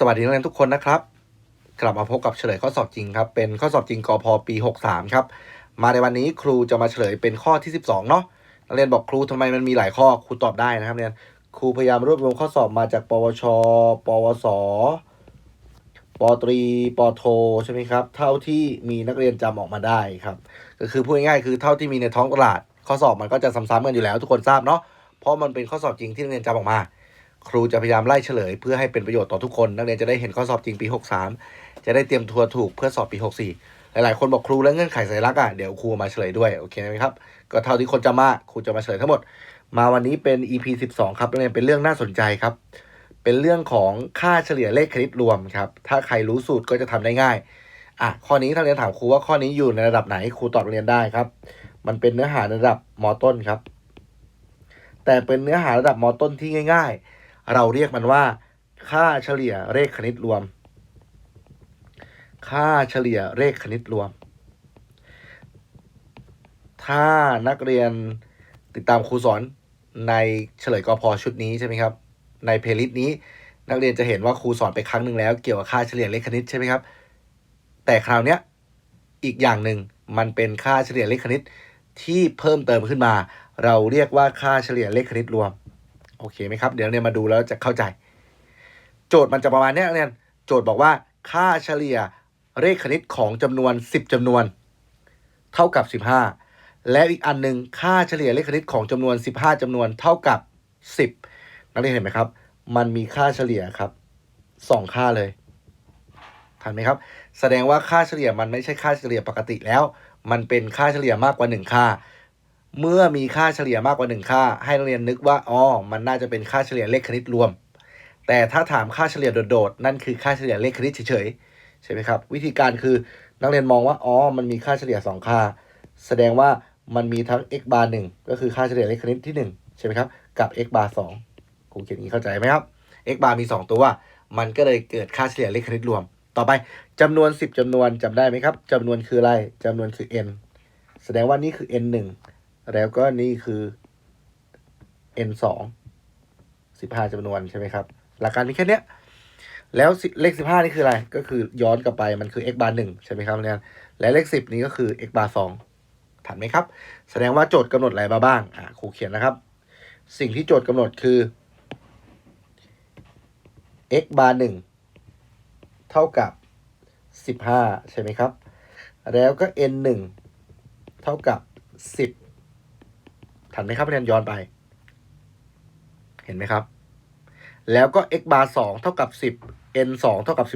สวัสดีนักเรียนทุกคนนะครับ กลับมาพบกับเฉลยข้อสอบจริงครับ เป็นข้อสอบจริงกอพปี 63 ครับ มาในวันนี้ครูจะมาเฉลยเป็นข้อที่ 12 เนาะนักเรียนบอกครูทำไมมันมีหลายข้อครูตอบได้นะครับเรียนครูพยายามรวบรวมข้อสอบมาจาก ปวช ปวส ปตรี ปโทใช่ไหมครับ เท่าที่มีนักเรียนจำออกมาได้ครับ ก็คือพูดง่ายๆคือเท่าที่มีในท้องตลาด ข้อสอบมันก็จะซ้ำๆกันอยู่แล้ว ทุกคนทราบเนาะเพราะมันเป็นข้อสอบจริงที่นักเรียนจำออกมา ครูจะพยายามไล่เฉลย เพื่อให้เป็นประโยชน์ต่อทุกคน นักเรียนจะได้เห็นข้อสอบจริงปี 63 จะได้เตรียมตัวร์ถูกเพื่อสอบปี 64 หลายๆ คนบอกครูแล้วเงื่อนไขสัญลักษณ์อะเดี๋ยวครูมาเฉลยด้วยโอเคไหมครับก็เท่าที่คนจะมาครูจะมาเฉลยทั้งหมด มาวันนี้เป็น EP 12 ครับนักเรียนเป็นเรื่องน่าสนใจครับ เป็นเรื่องของค่าเฉลี่ยเลขคณิตรวมครับถ้าใครรู้สูตรก็จะทำได้ง่ายอะข้อนี้ถ้าเรียนถามครูว่าข้อนี้อยู่ในระดับไหนครูตอบเรียนได้ครับ มันเป็นเนื้อหาระดับมต้นครับ แต่เป็นเนื้อหาระดับมต้นที่ง่าย ๆ เราเรียกมันว่า ค่าเฉลี่ยเลขคณิตรวม ค่าเฉลี่ยเลขคณิตรวม ถ้านักเรียนติดตามครูสอนในเฉลยกอพอชุดนี้ใช่ไหมครับ ในเพลย์ลิสต์นี้นักเรียนจะเห็นว่าครูสอนไปครั้งหนึ่งแล้วเกี่ยวกับค่าเฉลี่ยเลขคณิตใช่ไหมครับ แต่คราวเนี้ยอีกอย่างหนึ่งมันเป็นค่าเฉลี่ยเลขคณิตที่เพิ่มเติมขึ้นมา เราเรียกว่าค่าเฉลี่ยเลขคณิตรวม โอเคไหมครับ เดี๋ยวเนี่ยมาดูแล้วจะเข้าใจ โจทย์มันจะประมาณนี้เนี่ยโจทย์บอกว่าค่าเฉลี่ยเลขคณิตของจำนวน 10จำนวน เท่ากับ 15 และอีกอันหนึ่งค่าเฉลี่ยเลขคณิตของจำนวน 15จำนวนเท่ากับ 10 นักเรียนเห็นไหมครับ มันมีค่าเฉลี่ยครับสองค่าเลยทันไหมครับ แสดงว่าค่าเฉลี่ยมันไม่ใช่ค่าเฉลี่ยปกติแล้ว มันเป็นค่าเฉลี่ยมากกว่า 1 ค่า เมื่อมีค่าเฉลี่ยมากกว่า1ค่า ให้นักเรียนนึกว่าอ๋อมันน่าจะเป็นค่าเฉลี่ยเลขคณิตรวม แต่ถ้าถามค่าเฉลี่ยโดดๆนั่นคือค่าเฉลี่ยเลขคณิตเฉยๆใช่ไหมครับ วิธีการคือนักเรียนมองว่าอ๋อมันมีค่าเฉลี่ยสองค่า แสดงว่ามันมีทั้ง x bar 1ก็คือค่าเฉลี่ยเลขคณิตที่ 1 ใช่ไหมครับกับ x bar 2ครูเขียนอย่างนี้เข้าใจไหมครับ x bar มี 2 ตัว มันก็เลยเกิดค่าเฉลี่ยเลขคณิตรวม ต่อไปจำนวน 10จำนวนจำได้ไหมครับจำนวนคืออะไรจำนวนคือ n แสดงว่านี่คือ n 1 แล้วก็นี่คือ n 2 15จำนวนใช่ไหมครับ หลักการมีแค่เนี้ย แล้วเลข15นี่คืออะไร ก็คือย้อนกลับไปมันคือ x bar 1ใช่ไหมครับเนี่ยและเลข10นี้ก็คือ x bar 2ทันไหมครับ แสดงว่าโจทย์กำหนดอะไรมาบ้างอ่าครูเขียนนะครับ สิ่งที่โจทย์กำหนดคือ x bar 1เท่ากับ15ใช่ไหมครับ แล้วก็ n 1เท่ากับ10 ทันไหมครับเรียนย้อนไป เห็นไหมครับ แล้วก็ x bar 2เท่ากับ10 n 2เท่ากับ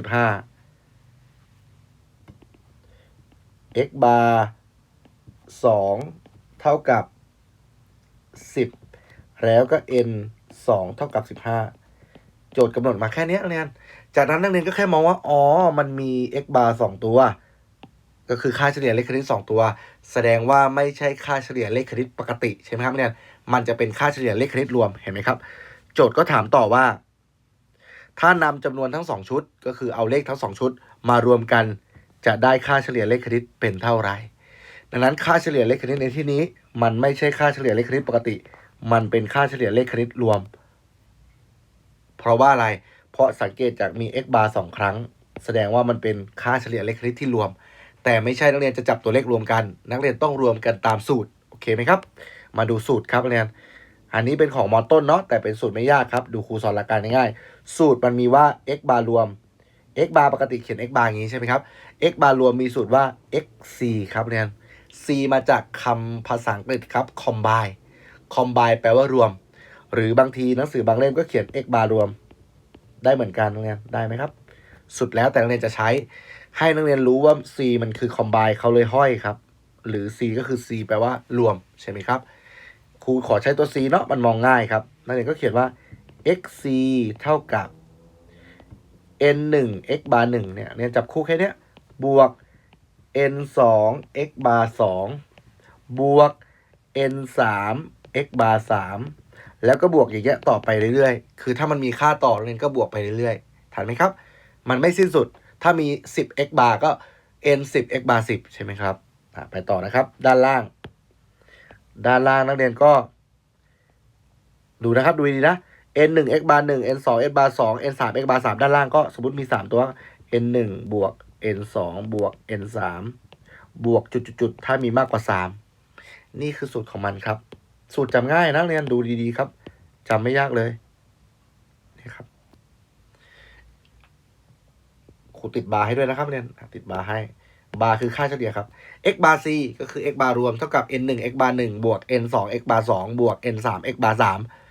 15 x bar 2เท่ากับ10แล้วก็ n 2เท่ากับ15โจทย์กำหนดมาแค่นี้นักเรียน จากนั้นนักเรียนก็แค่มองว่า อ๋อ มันมี x bar 2ตัว ก็คือค่าเฉลี่ยเลขคณิต 2 ตัว แสดงว่าไม่ใช่ค่าเฉลี่ยเลขคณิตปกติใช่ไหมครับเรียนมันจะเป็นค่าเฉลี่ยเลขคณิตรวมเห็นไหมครับ โจทย์ก็ถามต่อว่า ถ้านำจำนวนทั้ง 2 ชุด ก็คือเอาเลขทั้ง 2 ชุด มารวมกันจะได้ค่าเฉลี่ยเลขคณิตเป็นเท่าไหร่ดังนั้นค่าเฉลี่ยเลขคณิตในที่นี้ มันไม่ใช่ค่าเฉลี่ยเลขคณิตปกติ มันเป็นค่าเฉลี่ยเลขคณิตรวม เพราะว่าอะไร เพราะสังเกตจากมี x bar สองครั้ง แสดงว่ามันเป็นค่าเฉลี่ยเลขคณิตที่รวม แต่ไม่ใช่นักเรียนจะจับตัวเลขรวมกัน นักเรียนต้องรวมกันตามสูตรโอเคไหมครับ มาดูสูตรครับนักเรียน อันนี้เป็นของมอต้นเนาะแต่เป็นสูตรไม่ยากครับดูครูสอนหลักการง่ายๆสูตรมันมีว่า x bar รวม x bar ปกติเขียน x bar อย่างนี้ใช่ไหมครับ x bar รวมมีสูตรว่า xc ครับนักเรียน c มาจากคำภาษาอังกฤษครับ combine combine แปลว่ารวม หรือบางทีหนังสือบางเล่มก็เขียน x bar รวม ได้เหมือนกันนักเรียนได้ไหมครับ สุดแล้วแต่นักเรียนจะใช้ ให้นักเรียนรู้ว่า c มันคือ combine เขาเลยห้อยครับ หรือ c ก็คือ c แปลว่ารวมใช่ไหมครับ ครูขอใช้ตัว c เนาะมันมองง่ายครับ นักเรียนก็เขียนว่า xc เท่ากับ n 1 x bar 1เนี่ยเนี่ยจับคู่แค่เนี้ยบวก n 2 x bar 2บวก n 3 x bar 3แล้วก็บวกอย่างเงี้ยต่อไปเรื่อยๆ คือถ้ามันมีค่าต่อเรียนก็บวกไปเรื่อยๆทันไหมครับ มันไม่สิ้นสุด ถ้ามี 10 x bar ก็ n 10 x bar 10 ใช่ไหมครับ ไปต่อนะครับ ด้านล่าง ด้านล่างนักเรียนก็ ดูนะครับ ดูดีนะ n หนึ่ง x bar หนึ่ง n สอง x bar สอง n สาม x bar สามด้านล่างก็สมมติมีสามตัว n หนึ่งบวก n สองบวก n สามบวกจุดๆถ้ามีมากกว่าสามนี่คือสูตรของมันครับ สูตรจำง่ายนะเรียนดูดีๆครับจำไม่ยากเลยนี่ครับค รูติดบาร์ให้ด้วยนะครับเรียนติดบาร์ให้ บาร์คือค่าเฉลี่ยครับ x bar c ก็คือ x bar รวมเท่ากับ n 1 x bar 1บวก n 2 x bar 2บวก n 3 x bar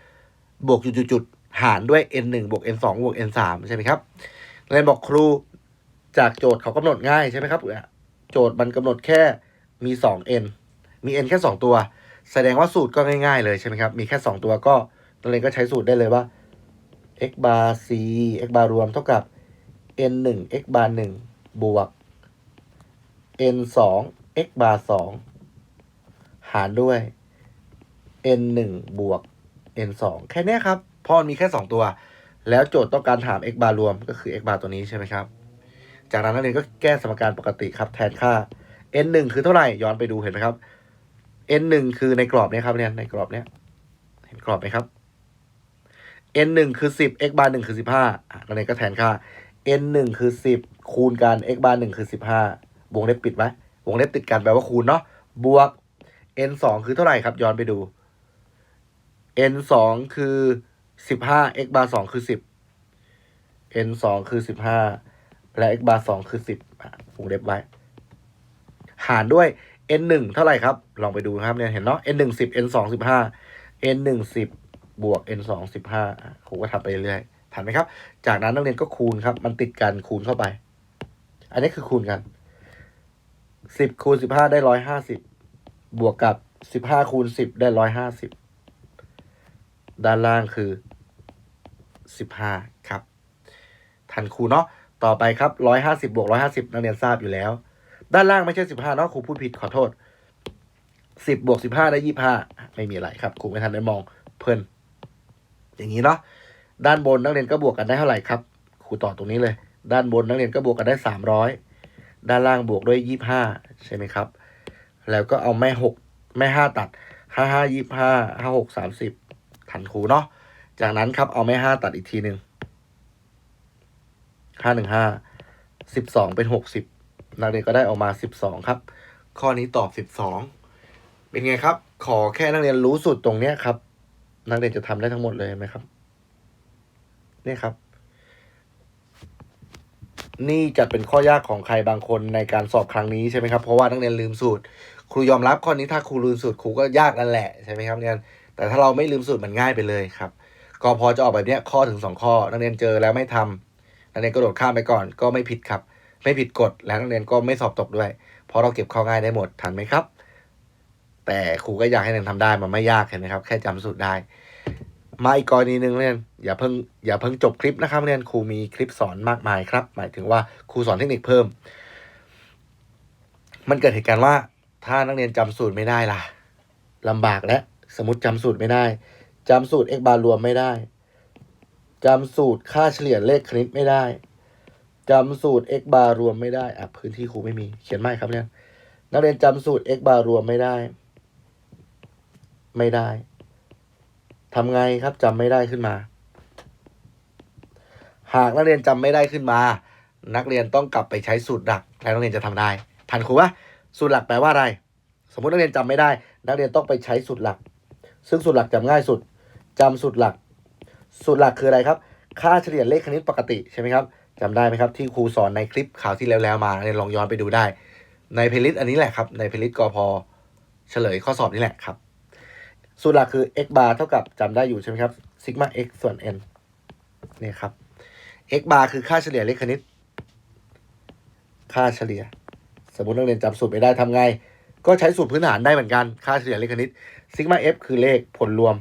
3บวกจุดๆๆหารด้วย n 1บวก n 2บวก n 3ใช่ไหมครับเรียนบอกครูจากโจทย์เขากำหนดง่ายใช่ไหมครับโจทย์มันกำหนดแค่มี 2 n มี n แค่ 2 ตัว แสดงว่าสูตรก็ง่าย ๆ เลยใช่ไหมครับ มีแค่ 2 ตัวก็นักเรียนก็ใช้สูตรได้เลยว่า x bar c x bar รวมเท่ากับ n 1 x bar 1บวก n 2 x bar 2หารด้วย n 1บวก n 2แค่นี้ครับเพราะมันมีแค่ 2 ตัว แล้วโจทย์ต้องการถาม x bar รวมก็คือ x bar ตัวนี้ใช่ไหมครับ จากนั้นนักเรียนก็แก้สมการปกติครับแทนค่า n 1คือเท่าไหร่ย้อนไปดูเห็นไหมครับ n 1คือในกรอบนี้ครับเนี่ยในกรอบเนี้ยเห็นกรอบไหมครับ n 1คือ 10 x bar 1คือ 15อะนักเรียนก็แทนค่า n 1คือ10คูณกัน x bar 1คือ15วงเล็บปิดไว้วงเล็บติดกันแปลว่าคูณเนาะบวก n 2คือเท่าไหร่ครับ ย้อนไปดู n 2คือ15 x bar 2คือ10 n 2คือ15และ x bar 2คือ10อะวงเล็บไว้ หารด้วย n 1เท่าไหร่ครับ ลองไปดูครับเนี่ยเห็นเนาะ n 1 10 n 2 15 n 1 10บบวก n 2 15อะครูก็ทำไปเรื่อยๆทันไหมครับ จากนั้นนักเรียนก็คูณครับ มันติดกันคูณเข้าไป อันนี้คือคูณกันสิบคูณสิบห้าได้ร้อยห้าสิบบวกกับสิบห้าคูณสิบได้ร้อยห้าสิบด้านล่างคือสิบห้าครับทันครูเนาะต่อไปครับร้อยห้าสิบบวกร้อยห้าสิบนักเรียนทราบอยู่แล้ว ด้านล่างไม่ใช่สิบห้าเนาะครูพูดผิดขอโทษสิบบวกสิบห้าได้ยี่ห้าไม่มีอะไรครับครูไม่ทันได้มองเพลินอย่างนี้เนาะ ด้านบนนักเรียนก็บวกกันได้เท่าไหร่ครับครูต่อตรงนี้เลย ด้านบนนักเรียนก็บวกกันได้สามร้อยด้านล่างบวกด้วยยี่ห้าใช่ไหมครับ แล้วก็เอาแม่หกแม่ห้าตัดห้าห้ายี่ห้าห้าหกสามสิบทันครูเนาะจากนั้นครับเอาแม่ห้าตัดอีกทีหนึ่งห้าหนึ่งห้าสิบสองเป็นหกสิบนักเรียนก็ได้ออกมาสิบสองครับ ข้อนี้ตอบสิบสองเป็นไงครับ ขอแค่นักเรียนรู้สูตรตรงเนี้ยครับ นักเรียนจะทำได้ทั้งหมดเลยไหมครับ นี่ครับ นี่จะเป็นข้อยากของใครบางคนในการสอบครั้งนี้ใช่ไหมครับ เพราะว่านักเรียนลืมสูตร ครูยอมรับข้อนี้ถ้าครูลืมสูตรครูก็ยากนั่นแหละใช่ไหมครับเนี่ยแต่ถ้าเราไม่ลืมสูตรมันง่ายไปเลยครับก็พอจะออกแบบเนี้ยข้อถึงสองข้อ นักเรียนเจอแล้วไม่ทำนักเรียนก็โดดข้ามไปก่อนก็ไม่ผิดครับ ไม่ผิดกฎแล้วนักเรียนก็ไม่สอบตกด้วย เพราะเราเก็บข้อง่ายได้หมดทันไหมครับ แต่ครูก็อยากให้นักเรียนทำได้มันไม่ยากเห็นไหมครับ แค่จำสูตรได้ มาอีกกรณีหนึ่งเรียนอย่าเพิ่งอย่าเพิ่งจบคลิปนะครับเรียนครูมีคลิปสอนมากมายครับ หมายถึงว่าครูสอนเทคนิคเพิ่ม มันเกิดเหตุการณ์ว่า ถ้านักเรียนจำสูตรไม่ได้ล่ะลำบากและสมมติจำสูตรไม่ได้จำสูตร x บาร์รวมไม่ได้จำสูตรค่าเฉลี่ยเลขคณิตไม่ได้จำสูตร x บาร์รวมไม่ได้อะพื้นที่ครูไม่มีเขียนไม่ครับเนี่ยนนักเรียนจำสูตร x บาร์รวมไม่ได้ ไม่ได้ ทำไงครับจำไม่ได้ขึ้นมา หากนักเรียนจำไม่ได้ขึ้นมา นักเรียนต้องกลับไปใช้สูตรหลักแล้วนักเรียนจะทำได้ทันครูปะสูตรหลักแปลว่าอะไร สมมตินักเรียนจำไม่ได้ นักเรียนต้องไปใช้สูตรหลัก ซึ่งสูตรหลักจำง่ายสุดจำสูตรหลัก สูตรหลักคืออะไรครับ ค่าเฉลี่ยเลขคณิตปกติใช่ไหมครับจำได้ไหมครับที่ครูสอนในคลิปข่าวที่แล้วๆมาเรียนลองย้อนไปดูได้ ในเพลิสอันนี้แหละครับในเพลิสต์กพเฉลยข้อสอบนี่แหละครับ สูตรหลักคือ x bar เท่ากับจำได้อยู่ใช่ไหมครับซิกมา x ส่วน n นี่ครับ x bar คือค่าเฉลี่ยเลขคณิต ค่าเฉลี่ย สมมตินักเรียนจำสูตรไม่ได้ทำไง ก็ใช้สูตรพื้นฐานได้เหมือนกัน ค่าเฉลี่ยเลขคณิตซิกมา f คือเลขผลรวม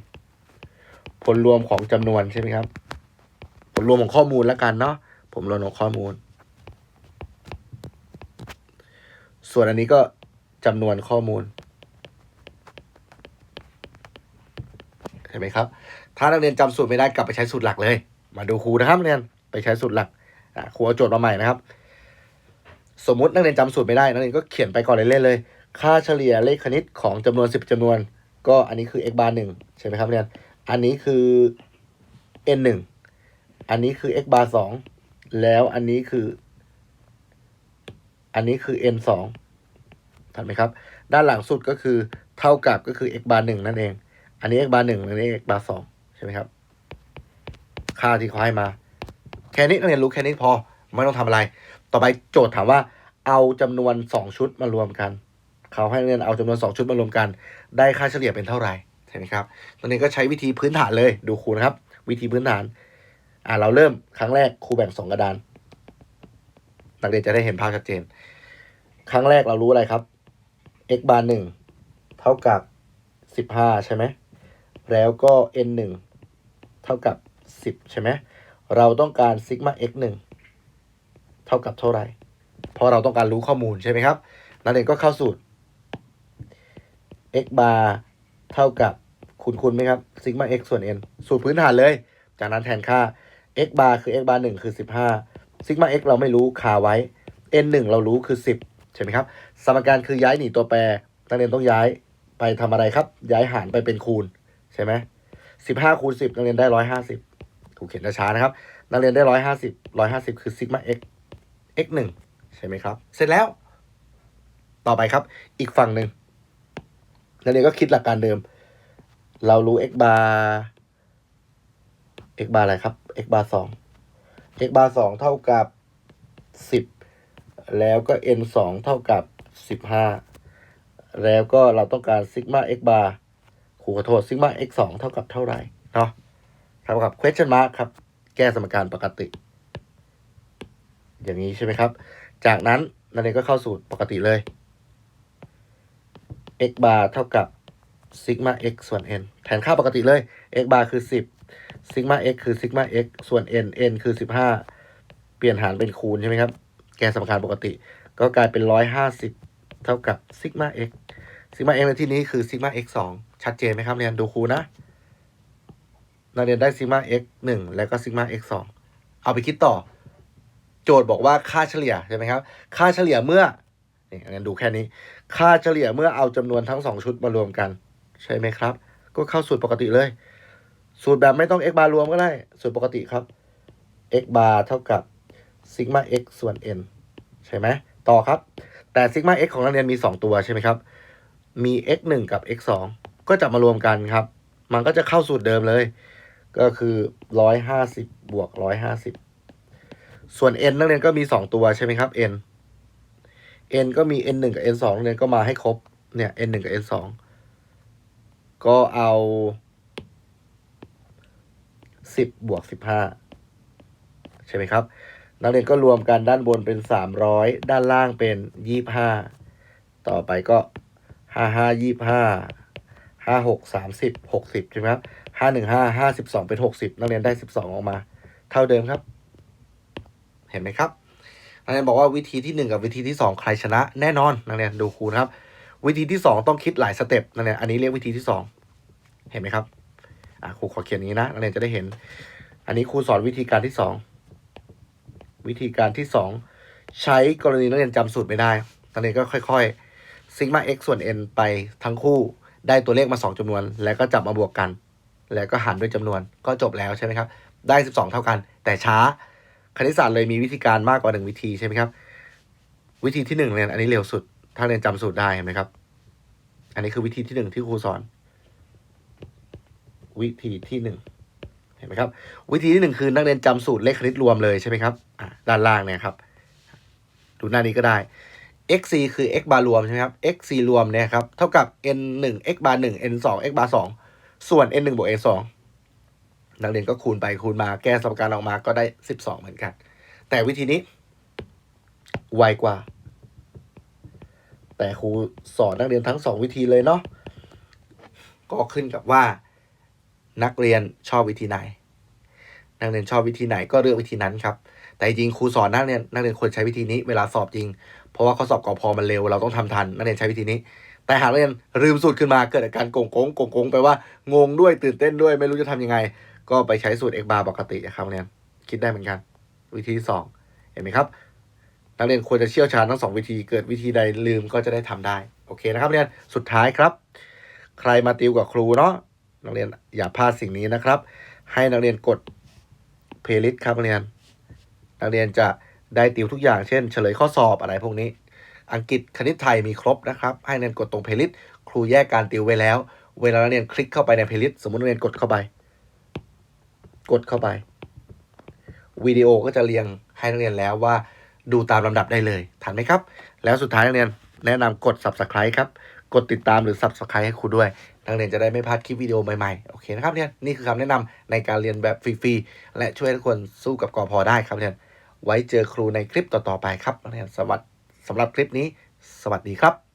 ผลรวมของจำนวนใช่ไหมครับ ผลรวมของข้อมูลแล้วกันเนาะผลรวมของข้อมูล ส่วนอันนี้ก็จำนวนข้อมูล เห็นไหมครับ ถ้านักเรียนจำสูตรไม่ได้กลับไปใช้สูตรหลักเลย มาดูครูนะครับนักเรียนไปใช้สูตรหลักครูเอาโจทย์มาใหม่นะครับ สมมุตินักเรียนจำสูตรไม่ได้นักเรียนก็เขียนไปก่อนเล่นๆเลย ค่าเฉลี่ยเลขคณิตของจำนวนสิบจำนวน ก็อันนี้คือ x bar หนึ่งใช่ไหมครับนักเรียนอันนี้คือ n หนึ่งอันนี้คือ x bar สองแล้วอันนี้คือ อันนี้คือ n สองทันไหมครับ ด้านหลังสุดก็คือเท่ากับก็คือ x bar หนึ่งนั่นเอง อันนี้ x bar หนึ่งอันนี้ x bar สองใช่ไหมครับ ค่าที่เขาให้มา แค่นี้นักเรียนรู้แค่นี้พอ ไม่ต้องทำอะไร ต่อไปโจทย์ถามว่า เอาจำนวนสองชุดมารวมกัน เขาให้นักเรียนเอาจำนวนสองชุดมารวมกัน ได้ค่าเฉลี่ยเป็นเท่าไหร่ใช่ไหมครับตอนนี้ก็ใช้วิธีพื้นฐานเลยดูครูนะครับ วิธีพื้นฐาน อ่าเราเริ่มครั้งแรกครูแบ่งสองกระดาน นักเรียนจะได้เห็นภาพชัดเจน ครั้งแรกเรารู้อะไรครับ x bar หนึ่งเท่ากับสิบห้าใช่ไหม แล้วก็ n หนึ่งเท่ากับสิบใช่ไหมเราต้องการซิกมา x หนึ่งเท่ากับเท่าไหร่ เพราะเราต้องการรู้ข้อมูลใช่ไหมครับ นักเรียนก็เข้าสูตร x bar เท่ากับคุณคุณไหมครับซิกมา x ส่วน n สูตรพื้นฐานเลย จากนั้นแทนค่า x bar คือ x bar หนึ่งคือสิบห้าซิกมา x เราไม่รู้คาไว้ n หนึ่งเรารู้คือสิบใช่ไหมครับ สมการคือย้ายหนีตัวแปร นักเรียนต้องย้ายไปทำอะไรครับ ย้ายหารไปเป็นคูณ ใช่ไหมสิบห้าคูณสิบนักเรียนได้ร้อยห้าสิบถูกเขียนช้าๆนะครับ นักเรียนได้ร้อยห้าสิบร้อยห้าสิบคือซิกมา x x หนึ่งใช่ไหมครับ เสร็จแล้ว ต่อไปครับ อีกฝั่งหนึ่งนักเรียนก็คิดหลักการเดิม เรารู้ x bar x bar อะไรครับ x bar สอง x bar สองเท่ากับสิบแล้วก็ n สองเท่ากับสิบห้าแล้วก็เราต้องการซิกมา x bar ครูขอโทษซิกมา x สองเท่ากับเท่าไหร่เนาะเท่ากับ question mark ครับ แก้สมการปกติ อย่างนี้ใช่ไหมครับ จากนั้นนักเรียนก็เข้าสูตรปกติเลย x bar เท่ากับซิกมา x ส่วน n แทนค่าปกติเลย x bar คือสิบซิกมา x คือซิกมา x ส่วน n n คือสิบห้าเปลี่ยนหารเป็นคูณใช่ไหมครับ แก้สมการปกติ ก็กลายเป็นร้อยห้าสิบเท่ากับซิกมา x ซิกมา x ในที่นี้คือซิกมา x สอง ชัดเจนไหมครับเรียนดูครูนะนักเรียนได้ซิกมา x หนึ่งแล้วก็ซิกมา x สองเอาไปคิดต่อ โจทย์บอกว่าค่าเฉลี่ยใช่ไหมครับ ค่าเฉลี่ยเมื่อนี่อันนี้ดูแค่นี้ ค่าเฉลี่ยเมื่อเอาจำนวนทั้งสองชุดมารวมกัน ใช่ไหมครับ ก็เข้าสูตรปกติเลย สูตรแบบไม่ต้อง x bar รวมก็ได้ สูตรปกติครับ x bar เท่ากับซิกมา x ส่วน n ใช่ไหมต่อครับ แต่ซิกมา x ของนักเรียนมี 2 ตัวใช่ไหมครับ มี x 1กับ x 2 ก็จะมารวมกันครับ มันก็จะเข้าสูตรเดิมเลย ก็คือ150บวก150ส่วน n นักเรียนก็มี2ตัวใช่ไหมครับ n n ก็มี n 1กับ n 2นักเรียนก็มาให้ครบเนี่ย n 1กับ n 2ก็เอา10บวก15ใช่ไหมครับ นักเรียนก็รวมกันด้านบนเป็น300ด้านล่างเป็น25ต่อไปก็ 55 25 56 30 60ใช่ไหมครับ515 52เป็น60นักเรียนได้12องออกมา เท่าเดิมครับ เห็นไหมครับนักเรียนบอกว่าวิธีที่1กับวิธีที่2ใครชนะแน่นอนนักเรียนดูครูนะครับ วิธีที่2ต้องคิดหลายสเต็ปนักเรียนอันนี้เรียกวิธีที่2เห็นไหมครับอะครูขอเขียนงนี้นะนักเรียนจะได้เห็น อันนี้ครูสอนวิธีการที่สองวิธีการที่สองใช้กรณีนักเรียนจำสูตรไม่ได้นักเรียนก็ค่อยๆซิกมา x ส่วน n ไปทั้งคู่ ได้ตัวเลขมาสองจำนวน แล้วก็จับมาบวกกัน แล้วก็หารด้วยจำนวนก็จบแล้วใช่ไหมครับ ได้สิบสองเท่ากัน แต่ช้าคณิตศาสตร์เลยมีวิธีการมากกว่าหนึ่งวิธีใช่ไหมครับ วิธีที่หนึ่งเรียนอันนี้เร็วสุด ถ้าเรียนจำสูตรได้เห็นไหมครับ อันนี้คือวิธีที่หนึ่งที่ครูสอน วิธีที่หนึ่งเห็นไหมครับวิธีที่หนึ่งคือนักเรียนจำสูตรเลขคณิตรวมเลยใช่ไหมครับด้านล่างเนี่ยครับ ดูหน้านี้ก็ได้ xc คือ x bar รวมใช่ไหมครับ xc รวมเนี่ยครับ เท่ากับ n 1 x bar 1 n 2 x bar 2ส่วน n 1บวก n 2นักเรียนก็คูณไปคูณมาแก้สมการออกมาก็ได้ 12 เหมือนกัน แต่วิธีนี้ ไวกว่า แต่ครูสอนนักเรียนทั้งสองวิธีเลยเนาะก็ขึ้นกับว่า นักเรียนชอบวิธีไหน นักเรียนชอบวิธีไหนก็เลือกวิธีนั้นครับ แต่จริงครูสอนนักเรียนนักเรียนควรใช้วิธีนี้เวลาสอบจริง ราะว่าข้อสอบกอพอมันเร็วเราต้องทำทันนักเรียนใช้วิธีนี้ แต่หากนักเรียนลืมสูตรขึ้นมาเกิดอาการโกงโกงโกงโกงไปว่างงด้วยตื่นเต้นด้วย ไม่รู้จะทำยังไง ก็ไปใช้สูตร x bar ปกติครับเรียนคิดได้เหมือนกัน วิธีสองเห็นไหมครับนักเรียนควรจะเชี่ยวชาญทั้งสองวิธีเกิดวิธีใดลืมก็จะได้ทำได้โอเคนะครับเรียนสุดท้ายครับ ใครมาติวกับครูเนาะนักเรียนอย่าพลาดสิ่งนี้นะครับ ให้นักเรียนกดเพลย์ลิสต์ครับนักเรียน นักเรียนจะ ได้ติวทุกอย่างเช่น เฉลยข้อสอบอะไรพวกนี้ อังกฤษคณิตไทยมีครบนะครับ ให้นักเรียนกดตรงเพลย์ลิสต์ครูแยกการติวไว้แล้ว เวลาเรียนคลิกเข้าไปในเพลย์ลิสต์สมมติเรียนกดเข้าไป กดเข้าไปวิดีโอก็จะเรียงให้นักเรียนแล้วว่าดูตามลำดับได้เลยทันไหมครับ แล้วสุดท้ายนักเรียนแนะนำกด subscribe ครับ กดติดตามหรือ subscribe ให้ครูด้วย นักเรียนจะได้ไม่พลาดคลิปวิดีโอใหม่ๆ โอเคนะครับเนี่ยนนี่คือคำแนะนำในการเรียนแบบฟรีๆ และช่วยทุกคนสู้กับกอพอได้ครับเรียน ไว้เจอครูในคลิปต่อๆไปครับสวัสดีสำหรับคลิปนี้ สวัสดีครับ